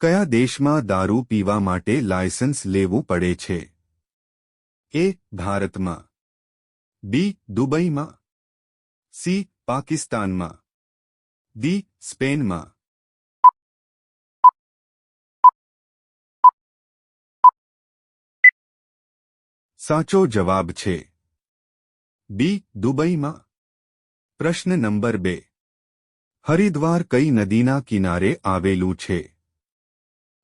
કયા દેશમાં દારૂ પીવા માટે લાયસન્સ લેવું પડે છે? એ, ભારતમાં. બી, દુબઈમાં. સી, પાકિસ્તાનમાં. ડી, સ્પેનમાં. સાચો જવાબ છે. બી, દુબઈમાં. પ્રશ્ન નંબર બે. હરિદ્વાર કઈ નદીના કિનારે આવેલું છે?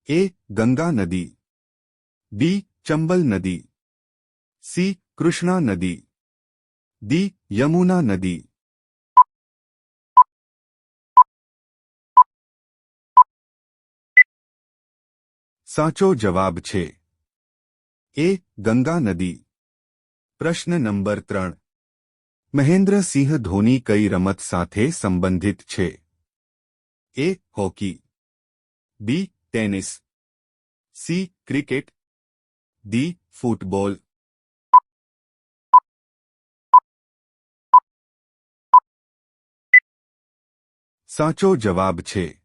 એ ગંગા નદી બી ચંબલ નદી સી કૃષ્ણા નદી દી યમુના નદી સાચો જવાબ છે એ ગંગા નદી પ્રશ્ન નંબર ત્રણ મહેન્દ્રસિંહ ધોની કઈ રમત સાથે સંબંધિત છે A hockey B tennis. C, cricket. D, football. સાચો જવાબ છે.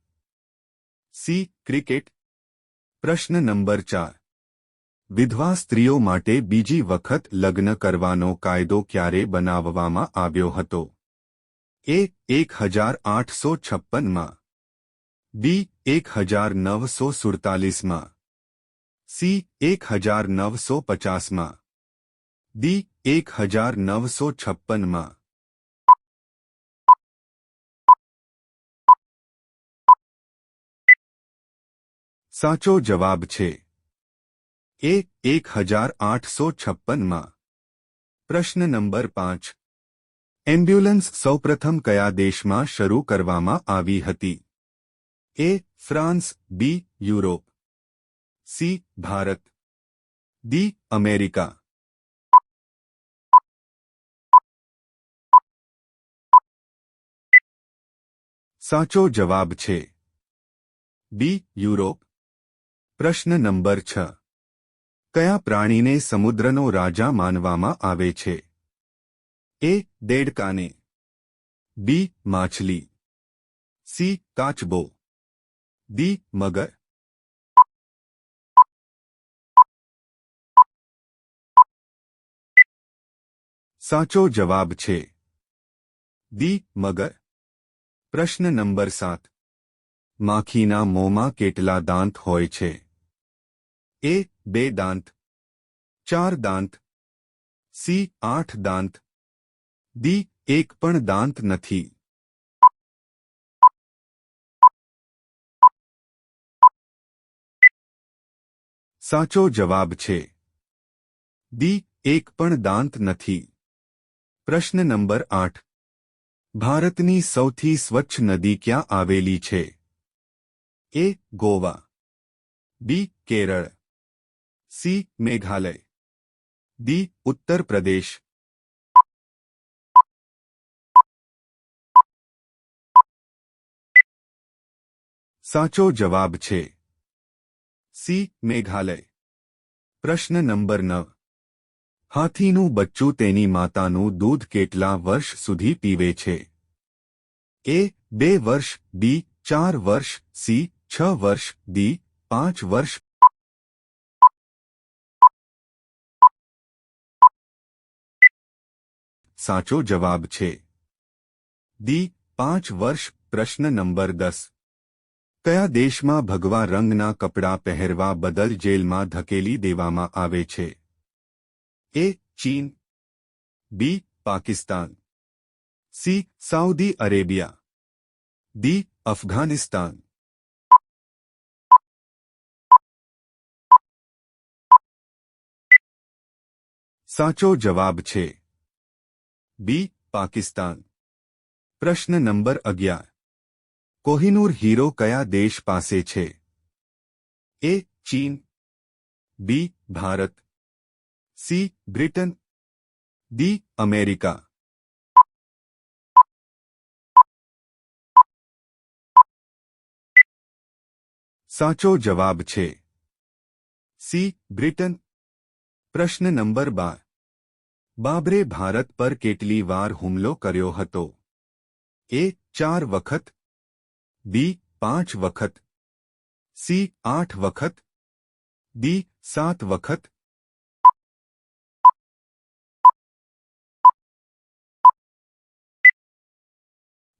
C, cricket. પ્રશ્ન નંબર ચાર. વિધવા સ્ત્રીઓ માટે બીજી વખત લગ્ન કરવાનો કાયદો ક્યારે બનાવવામાં આવ્યો હતો? એ, એક હજાર આઠસો છપ્પનમાં. બી એક હજાર નવસો સુડતાલીસમાં. સી એક હજાર નવસો પચાસમાં. ડી એક હજાર નવસો છપ્પનમાં. સાચો જવાબ છે એ એક હજાર આઠસો છપ્પનમાં. પ્રશ્ન નંબર પાંચ. એમ્બ્યુલન્સ સૌપ્રથમ કયા દેશમાં શરૂ કરવામાં આવી હતી? A France B Europe C Bharat D America સાચો જવાબ છે. બી યુરોપ પ્રશ્ન નંબર છ. કયા પ્રાણીને સમુદ્રનો રાજા માનવામાં આવે છે? એ દેડકાને. બી માછલી. સી કાચબો. ડી મગર. સાચો જવાબ છે. દી મગર. પ્રશ્ન નંબર સાત. માખીના મોંમાં કેટલા દાંત હોય છે? એ, બે દાંત. ચાર દાંત. સી, આઠ દાંત. દી એક પણ દાંત નથી. સાચો જવાબ છે દી એક પણ દાંત નથી પ્રશ્ન નંબર આઠ ભારતની સૌથી સ્વચ્છ નદી ક્યાં આવેલી છે A Goa B Kerala C Meghalaya D Uttar Pradesh સાચો જવાબ છે સી, મેઘાલય. પ્રશ્ન નંબર નવ. હાથીનું બચ્ચું તેની માતાનું દૂધ કેટલા વર્ષ સુધી પીવે છે? એ, બે વર્ષ, બી, ચાર વર્ષ, સી, છ વર્ષ, ડી, પાંચ વર્ષ. સાચો જવાબ છે. ડી, પાંચ વર્ષ, પ્રશ્ન નંબર દસ. કયા દેશમાં ભગવા રંગના કપડાં પહેરવા બદલ જેલમાં ધકેલી દેવામાં આવે છે? એ, ચીન. B, Pakistan. C, Saudi Arabia. D Afghanistan. સાચો જવાબ છે. બી, પાકિસ્તાન. પ્રશ્ન નંબર અગિયાર. કોહિનૂર હીરો કયા દેશ પાસે છે? એ, ચીન, B, Bharat, C, Britain, D, America. સાચો જવાબ છે સી, બ્રિટન. પ્રશ્ન નંબર બાર. બાબરે ભારત પર કેટલી વાર હુમલો કર્યો હતો? એ, ચાર વખત બી પાંચ વખત. સી આઠ વખત. ડી સાત વખત.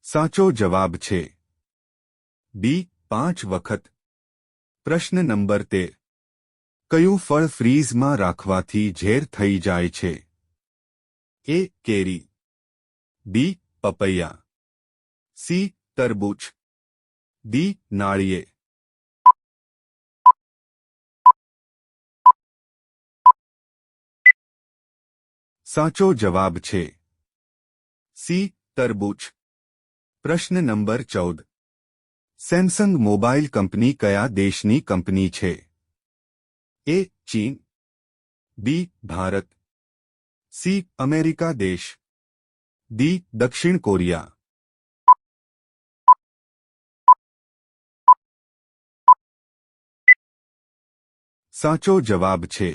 સાચો જવાબ છે. બી પાંચ વખત. પ્રશ્ન નંબર તેર. કયું ફળ ફ્રીઝમાં રાખવાથી ઝેર થઈ જાય છે? એ કેરી. બી પપૈયા. સી તરબૂચ. ડી નાળિયેર સાચો જવાબ છે સી તરબૂચ પ્રશ્ન નંબર ચૌદ સેમસંગ મોબાઈલ કંપની કયા દેશની કંપની છે એ ચીન બી ભારત સી અમેરિકા દેશ ડી દક્ષિણ કોરિયા સાચો જવાબ છે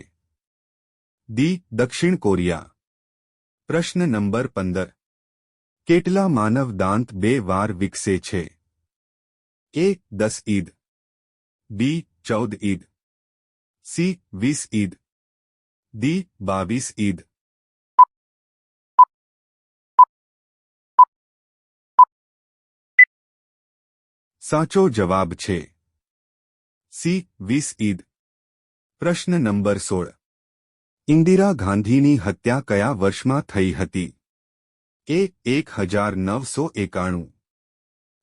ડી દક્ષિણ કોરિયા પ્રશ્ન નંબર પંદર કેટલા માનવ દાંત બે વાર વિકસે છે એ દસ ઈદ બી ચૌદ ઈદ સી વીસ ઈદ ડી બાવીસ ઈદ સાચો જવાબ છે સી વીસ ઈદ પ્રશ્ન નંબર સોળ. ઇન્દિરા ગાંધીની હત્યા કયા વર્ષમાં થઈ હતી? એ એક હજાર નવસો એકાણું.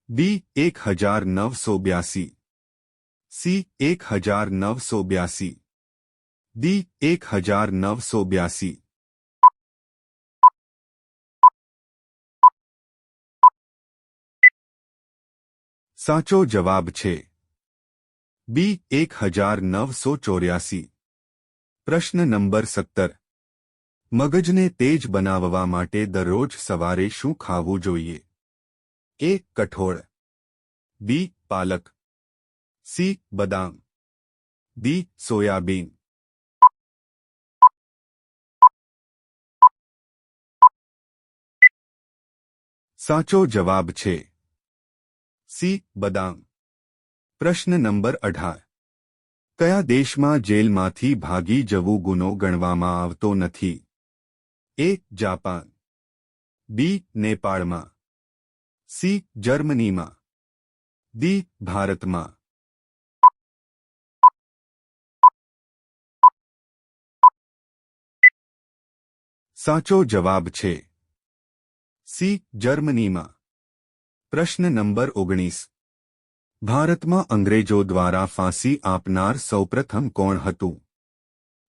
બી એક હજાર નવસો બ્યાસી. સી એક હજાર નવસો બ્યાસી. ડી એક હજાર નવસો બ્યાસી. સાચો જવાબ છે બી એક હજાર નવસો ચોર્યાસી પ્રશ્ન નંબર સત્તર મગજને તેજ બનાવવા માટે દરરોજ સવારે શું ખાવું જોઈએ એ કઠોળ બી પાલક સી બદામ ડી સોયાબીન સાચો જવાબ છે સી બદામ પ્રશ્ન નંબર અઢાર. કયા દેશમાં જેલમાંથી ભાગી જવું ગુનો ગણવામાં આવતો નથી? એ, જાપાન. બી, નેપાળમાં. સી, જર્મનીમાં. દી ભારતમાં. સાચો જવાબ છે. સી, જર્મનીમાં. પ્રશ્ન નંબર ઓગણીસ. ભારતમાં અંગ્રેજો દ્વારા ફાંસી આપનાર સૌપ્રથમ કોણ હતું?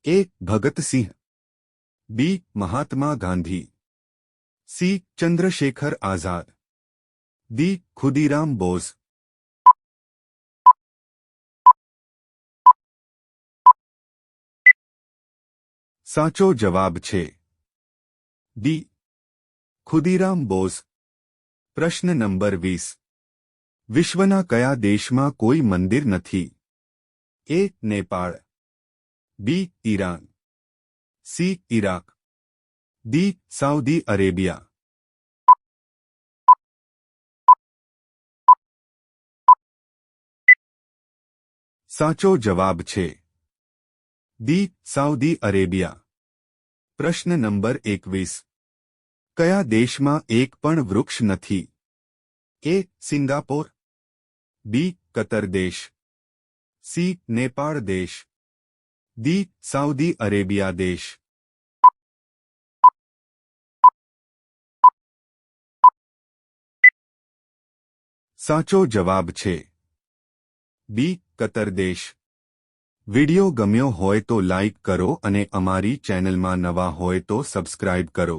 A. Bhagat Singh. B. Mahatma Gandhi. C. Chandrashekhar Azad. D Khudiram Bose. સાચો જવાબ છે ડી. ખુદીરામ બોઝ. પ્રશ્ન નંબર વીસ. વિશ્વના કયા દેશમાં કોઈ મંદિર નથી? A, Nepal. B, Iran. C Iraq D, Saudi Arabia. સાચો જવાબ છે. દી સાઉદી અરેબિયા. પ્રશ્ન નંબર એકવીસ. કયા દેશમાં એક પણ વૃક્ષ નથી? એ સિંગાપોર બી કતર દેશ સી નેપાળ દેશ દી સાઉદી અરેબિયા દેશ સાચો જવાબ છે બી કતર દેશ વિડિયો ગમ્યો હોય તો લાઇક કરો અને અમારી ચેનલમાં નવા હોય તો સબસ્ક્રાઇબ કરો